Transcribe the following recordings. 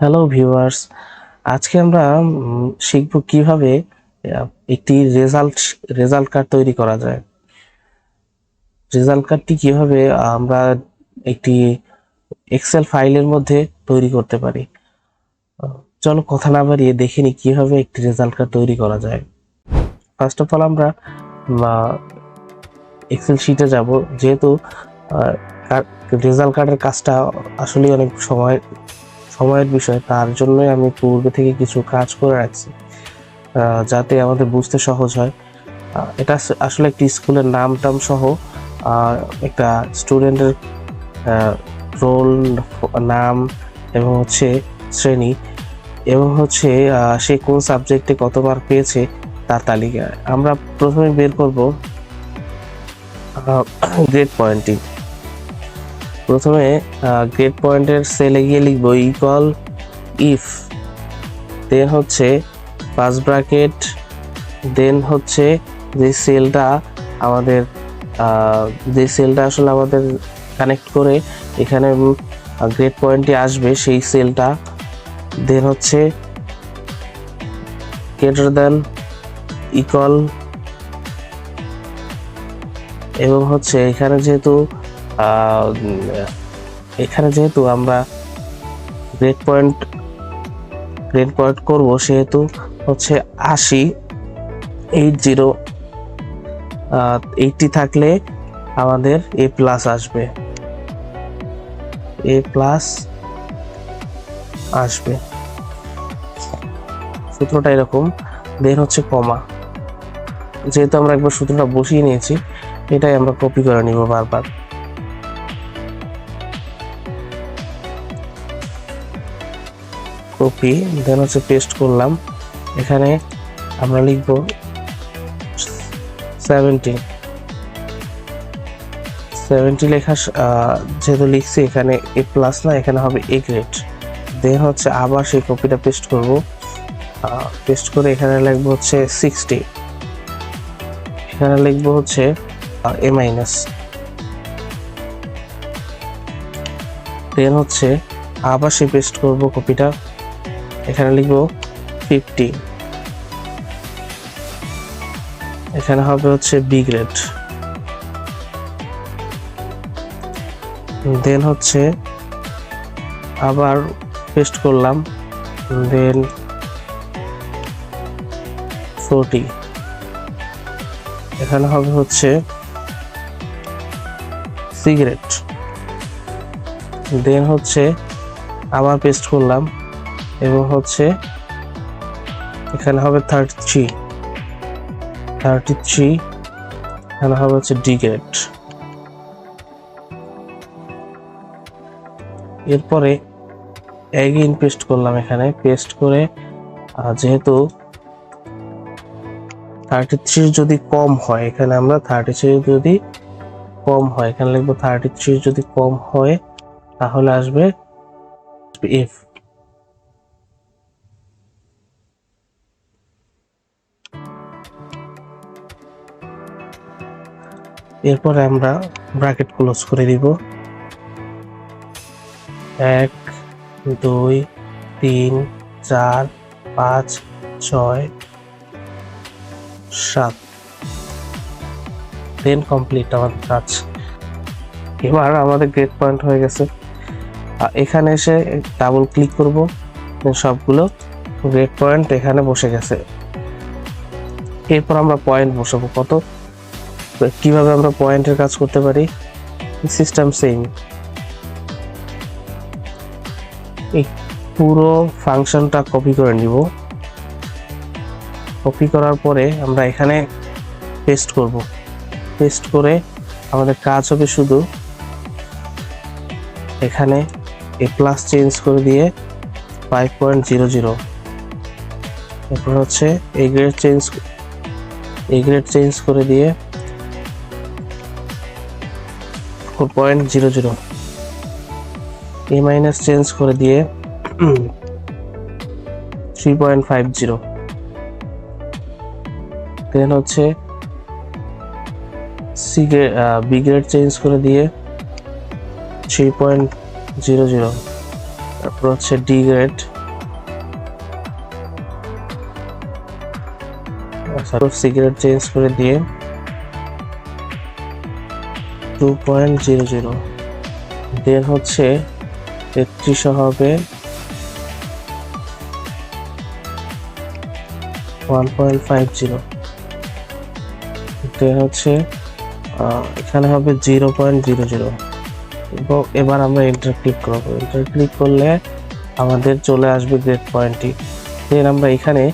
Hello viewers আজকে আমরা শিখব কীভাবে একটি রেজাল্ট রেজাল্ট কার্ড তৈরি করা যায়। রেজাল্ট কার্ডটি কীভাবে আমরা একটি এক্সেল ফাইলের মধ্যে তৈরি করতে পারি। চলো কথা না বাড়িয়ে দেখে নিই কীভাবে একটি রেজাল্ট কার্ড তৈরি করা যায়। ফার্স্ট অফ অল আমরা এক্সেল শিটে যাব। যেহেতু রেজাল্ট কার্ডের কাজটা আসলে অনেক সময় সময়ের বিষয়, তার জন্যই আমি পূর্বে থেকে কিছু কাজ করে রাখছি যাতে আমাদের বুঝতে সহজ হয়। এটা আসলে একটি স্কুলের নাম টাম সহ একটা স্টুডেন্টের রোল নাম এবং হচ্ছে শ্রেণি এবং হচ্ছে সে কোন সাবজেক্টে কত মার্ক পেয়েছে তার তালিকা আমরা প্রথমে বের করব গ্রেড পয়েন্টিং প্রথমে গ্রেড পয়েন্টের সেলে গিয়ে লিখব ইকুয়াল ইফ দেন হচ্ছে পাঁচ ব্র্যাকেট দেন হচ্ছে যে সেলটা আমাদের যে সেলটা আসলে আমাদের কানেক্ট করে এখানে গ্রেড পয়েন্টে আসবে সেই সেলটা দেন হচ্ছে গ্রেটার দেন ইকল এবং হচ্ছে এখানে যেহেতু এখানে যেহেতু আমরা গ্রেড পয়েন্ট গ্রেড পয়েন্ট করব, সেহেতু হচ্ছে আশি এইট জিরো এইটটি থাকলে আমাদের এ প্লাস আসবে। এ প্লাস আসবে। সূত্রটা এরকম দেন হচ্ছে কমা যেহেতু আমরা একবার সূত্রটা বসিয়ে নিয়েছি, এটাই আমরা কপি করে নিব বারবার। কপি দেন হচ্ছে পেস্ট করলাম। এখানে আমরা লিখব সেভেন্টি সেভেন্টি লেখা যেহেতু লিখছি এখানে এ প্লাস না, এখানে হবে এ গ্রেড দেন হচ্ছে আবার সেই কপিটা পেস্ট করব। পেস্ট করে এখানে লিখব হচ্ছে সিক্সটি এখানে লিখব হচ্ছে এ মাইনাস দেন হচ্ছে আবার সে পেস্ট করব কপিটা এখানে লিখব ফিফটি এখানে হবে হচ্ছে বি গ্রেড দেন হচ্ছে আবার পেস্ট করলাম। দেন ফোরটি এখানে হবে হচ্ছে সিগারেট দেন হচ্ছে আবার পেস্ট করলাম। এবং হচ্ছে এখানে হবে থার্টি থ্রি থার্টি থ্রি এখানে হবে হচ্ছে ডি গ্রেড এরপরে এগেইন পেস্ট করলাম এখানে। পেস্ট করে যেহেতু থার্টি থ্রি যদি কম হয়, এখানে আমরা থার্টি থ্রি যদি কম হয়, এখানে লিখব থার্টি থ্রি যদি কম হয়, তাহলে আসবে এফ এরপরে আমরা ব্র্যাকেট ক্লোজ করে দিব। এক, দুই, তিন, চার, পাঁচ, ছয়, সাত। দেন কমপ্লিট আমাদের কাজ। এবার আমাদের গ্রেড পয়েন্ট হয়ে গেছে। এখানে এসে ডাবল ক্লিক করব। সবগুলো গ্রেড পয়েন্ট এখানে বসে গেছে। এরপর আমরা পয়েন্ট বসাবো। কত? কীভাবে আমরা পয়েন্টের কাজ করতে পারি? সিস্টেম সেম এই পুরো ফাংশনটা কপি করে নিব। কপি করার পরে আমরা এখানে পেস্ট করব। পেস্ট করে আমাদের কাজ হবে শুধু এখানে এ প্লাস চেঞ্জ করে দিয়ে ফাইভ পয়েন্ট জিরো জিরো এরপর হচ্ছে এই গ্রেড চেঞ্জ এই গ্রেড চেঞ্জ করে দিয়ে four point zero zero A minus change করে দিয়ে three point five zero then হচ্ছে C grade B grade change করে দিয়ে থ্রি পয়েন্ট জিরো জিরো তারপর হচ্ছে ডি গ্রেড সিগারেট চেঞ্জ করে দিয়ে two point zero zero then হচ্ছে তেত্রিশ হবে one point five zero then হচ্ছে এখানে হবে জিরো পয়েন্ট জিরো জিরো এবং এবার আমরা এন্টার ক্লিক করব। এন্টার ক্লিক করলে আমাদের চলে আসবে গ্রেড পয়েন্টটি দেন আমরা এখানে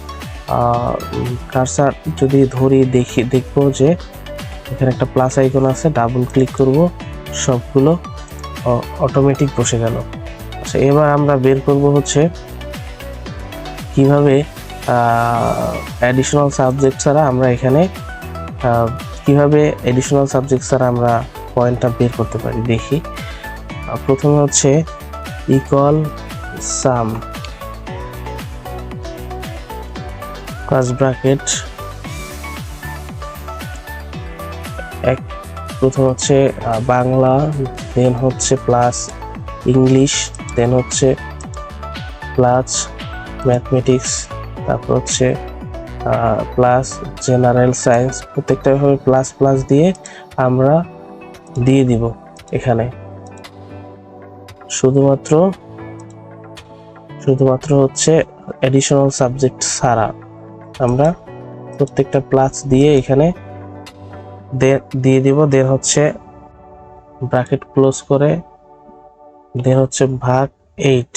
কারসার যদি ধরি দেখি, দেখব যে এখানে একটা প্লাস আইকন আছে ডাবল ক্লিক করব, সবগুলো অটোমেটিক বসে গেল। আচ্ছা এবার আমরা বের করব হচ্ছে কীভাবে অ্যাডিশনাল সাবজেক্ট ছাড়া আমরা এখানে কীভাবে অ্যাডিশনাল সাবজেক্ট ছাড়া আমরা পয়েন্টটা বের করতে পারি, দেখি। প্রথমে হচ্ছে ইকল সাম ক্লাস ব্র্যাকেট এক। প্রথম হচ্ছে বাংলা দেন হচ্ছে প্লাস ইংলিশ দেন হচ্ছে প্লাস ম্যাথমেটিক্স তারপর হচ্ছে প্লাস জেনারেল সায়েন্স প্রত্যেকটা ভাবে প্লাস প্লাস দিয়ে আমরা দিয়ে দিব এখানে। শুধুমাত্র শুধুমাত্র হচ্ছে এডিশনাল সাবজেক্ট ছাড়া আমরা প্রত্যেকটা প্লাস দিয়ে এখানে দিয়ে দিব দেন হচ্ছে ব্র্যাকেট ক্লোজ করে দেন হচ্ছে ভাগ এইট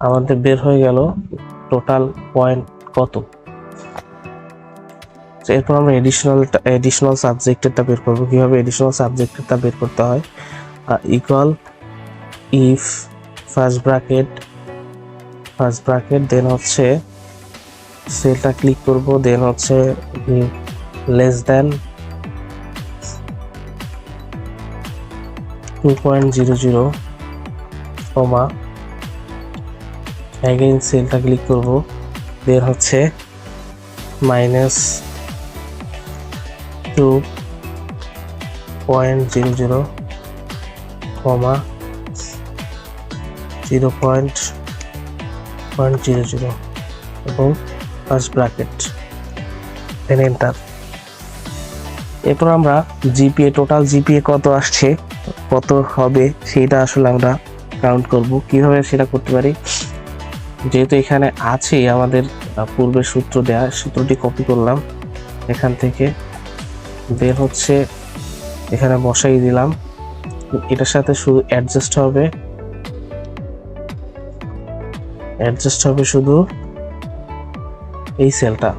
আমাদের বের হয়ে গেল টোটাল পয়েন্ট কত? এরপর আমরা এডিশনাল এডিশনাল সাবজেক্টেরটা বের করব। কীভাবে এডিশনাল সাবজেক্টেরটা বের করতে হয়? Equal if first bracket first bracket then হচ্ছে সেলটা ক্লিক করব দেন হচ্ছে less than two point zero zero comma again সেলটা ক্লিক করব দেন হচ্ছে minus two point zero zero comma zero point point zero zero এবং ফার্স্ট ব্র্যাকেট দেন এন্টার এরপর আমরা জিপিএ টোটাল জিপিএ কত আসছে, কত হবে সেটা আসলে আমরা কাউন্ট করব। কীভাবে সেটা করতে পারি? যেহেতু এখানে আছে আমাদের পূর্বের সূত্র দেয়া, সূত্রটি কপি করলাম। এখান থেকে বের হচ্ছে, এখানে বসাই দিলাম। এটার সাথে শুধু অ্যাডজাস্ট হবে। অ্যাডজাস্ট হবে শুধু এই সেলটা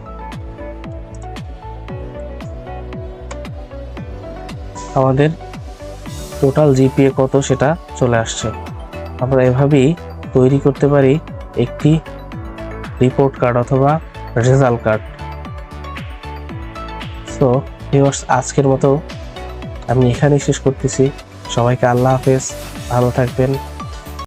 আমাদের টোটাল জিপিএ কত সেটা চলে আসছে। আমরা এভাবেই তৈরি করতে পারি একটি রিপোর্ট কার্ড অথবা রেজাল্ট কার্ড সো ভিউয়ার্স আজকের মতো আমি এখানেই শেষ করতেছি। সবাইকে আল্লাহ হাফেজ, ভালো থাকবেন।